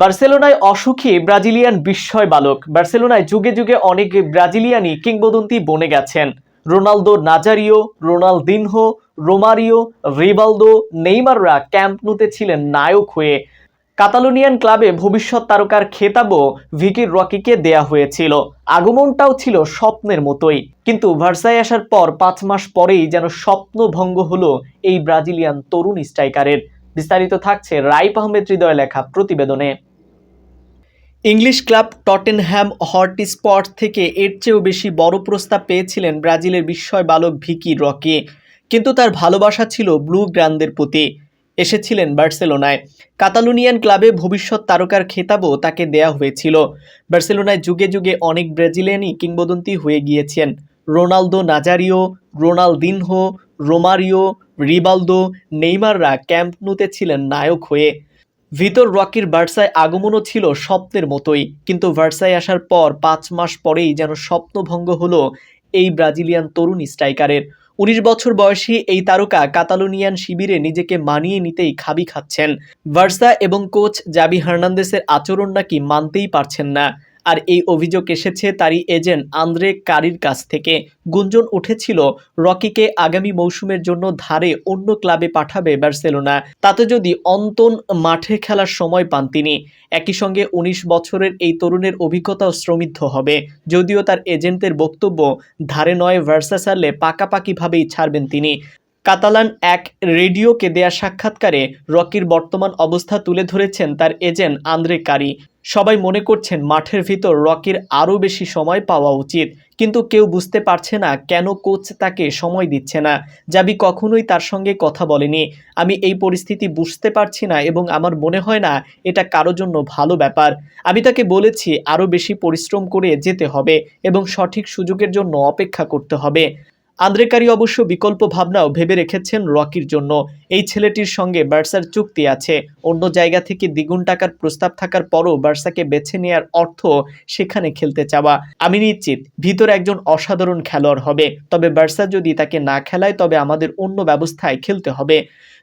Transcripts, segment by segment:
বার্সেলোনায় অসুখী ব্রাজিলিয়ান বিস্ময় বালক। বার্সেলোনায় যুগে যুগে অনেক ব্রাজিলিয়ানই কিংবদন্তি বনে গেছেন। Ronaldo Nazario, Ronaldinho, Romario, Rivaldo, নেইমাররা Camp নুতে ছিলেন নায়ক হয়ে। কাতালোনিয়ান ক্লাবে ভবিষ্যৎ তারকার খেতাবও ভিকির রকিকে দেয়া হয়েছিল। আগমনটাও ছিল স্বপ্নের মতোই। কিন্তু ভার্সাই আসার পর পাঁচ মাস পরেই যেন স্বপ্নভঙ্গ হলো এই ব্রাজিলিয়ান তরুণ স্ট্রাইকারের। বিস্তারিত থাকছে রাইপ আহমেদ হৃদয় লেখা প্রতিবেদনে। ইংলিশ ক্লাব টটেনহ্যাম হটস্পট থেকে এর চেয়েও বেশি বড় প্রস্তাব পেয়েছিলেন ব্রাজিলের বিস্ময় বালক ভিকি রকে, কিন্তু তার ভালোবাসা ছিল ব্লু গ্রান্দের প্রতি। এসেছিলেন বার্সেলোনায়। কাতালুনিয়ান ক্লাবে ভবিষ্যৎ তারকার খেতাবও তাকে দেয়া হয়েছিল। বার্সেলোনায় যুগে যুগে অনেক ব্রাজিলিয়ানই কিংবদন্তি হয়ে গিয়েছেন। Ronaldo Nazario, Ronaldinho Romario, Rivaldo, নেইমাররা Camp নুতে ছিলেন নায়ক হয়ে। ভিতর রকির ভার্সায় আগমনও ছিল স্বপ্নের মতোই, কিন্তু ভার্সায় আসার পর পাঁচ মাস পরেই যেন স্বপ্নভঙ্গ হলো এই ব্রাজিলিয়ান তরুণ স্ট্রাইকারের। উনিশ বছর বয়সী এই তারকা কাতালোনিয়ান শিবিরে নিজেকে মানিয়ে নিতেই খাবি খাচ্ছেন। ভার্সা এবং কোচ জাবি হার্নান্দেসের আচরণ নাকি মানতেই পারছেন না। আর এই অভিযোগ এসেছে তারই এজেন্ট আন্দ্রে কারির কাছ থেকে। গুঞ্জন উঠেছিল রকিকে আগামী মৌসুমের জন্য ধারে অন্য ক্লাবে পাঠাবে বার্সেলোনা। তাতে যদি অন্তন মাঠে খেলার সময় পান তিনি। একই সঙ্গে উনিশ বছরের এই তরুণের অভিজ্ঞতাও শ্রমিদ্ধ হবে। যদিও তার এজেন্টের বক্তব্য ধারে নয় ভার্সা সারলে পাকাপাকিভাবেই ছাড়বেন তিনি। কাতালান এক রেডিওকে দেয়া সাক্ষাৎকারে রকির বর্তমান অবস্থা তুলে ধরেছেন তার এজেন্ট আন্দ্রে কারি। সবাই মনে করছেন মাঠের ভিতর রকির আরও বেশি সময় পাওয়া উচিত, কিন্তু কেউ বুঝতে পারছে না কেন কোচ তাকে সময় দিচ্ছে না। জাবি কখনোই তার সঙ্গে কথা বলেনি। আমি এই পরিস্থিতি বুঝতে পারছি না এবং আমার মনে হয় না এটা কারও জন্য ভালো ব্যাপার। আমি তাকে বলেছি আরও বেশি পরিশ্রম করে যেতে হবে এবং সঠিক সুযোগের জন্য অপেক্ষা করতে হবে। আন্দ্রেকারি অবশ্য বিকল্প ভাবনাও ভেবে রেখেছেন রকির জন্য। এই ছেলেটির সঙ্গে বার্সার চুক্তি আছে। অন্য জায়গা থেকে দ্বিগুণ টাকার প্রস্তাব থাকার পরও বার্সাকে বেছে নেওয়ার অর্থ সেখানে খেলতে চাওয়া। আমি নিশ্চিত, ভিতর একজন অসাধারণ খেলোয়াড় হবে। তবে বার্সা যদি তাকে না খেলায়, তবে আমাদের অন্য ব্যবস্থায় খেলতে হবে।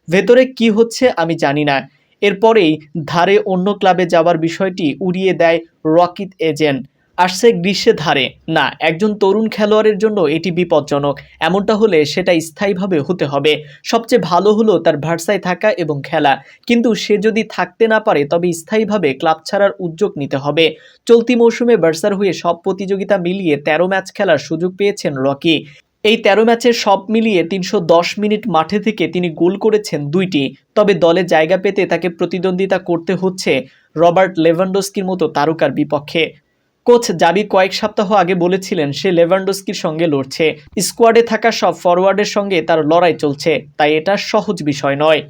ভেতরে কি হচ্ছে আমি জানি না। এরপরেই ধারে অন্য ক্লাবে যাওয়ার বিষয়টি উড়িয়ে দেয় রকিত এজেন্ট। আসছে গ্রীষ্মে ধারে। না, একজন তরুণ খেলোয়াড়ের জন্য এটি বিপজ্জনক। এমনটা হলে সেটা স্থায়ীভাবে হতে হবে। সবচেয়ে ভালো হলো তার ভার্সায় থাকা এবং খেলা। কিন্তু সে যদি থাকতে না পারে, তবে স্থায়ীভাবে ক্লাব ছাড়ার উদ্যোগ নিতে হবে। চলতি মৌসুমে বার্সার হয়ে সব প্রতিযোগিতা মিলিয়ে তেরো ম্যাচ খেলার সুযোগ পেয়েছেন রকি। এই তেরো ম্যাচের সব মিলিয়ে তিনশো দশ মিনিট মাঠে থেকে তিনি গোল করেছেন দুইটি। তবে দলে জায়গা পেতে তাকে প্রতিদ্বন্দ্বিতা করতে হচ্ছে রবার্ট লেভানডোস্কির মতো তারকার বিপক্ষে। কোচ জাবি কয়েক সপ্তাহ আগে বলেছিলেন সে লেভানডোস্কির সঙ্গে লড়ছে। স্কোয়াডে থাকা সব ফরওয়ার্ডের সঙ্গে তার লড়াই চলছে, তাই এটা সহজ বিষয় নয়।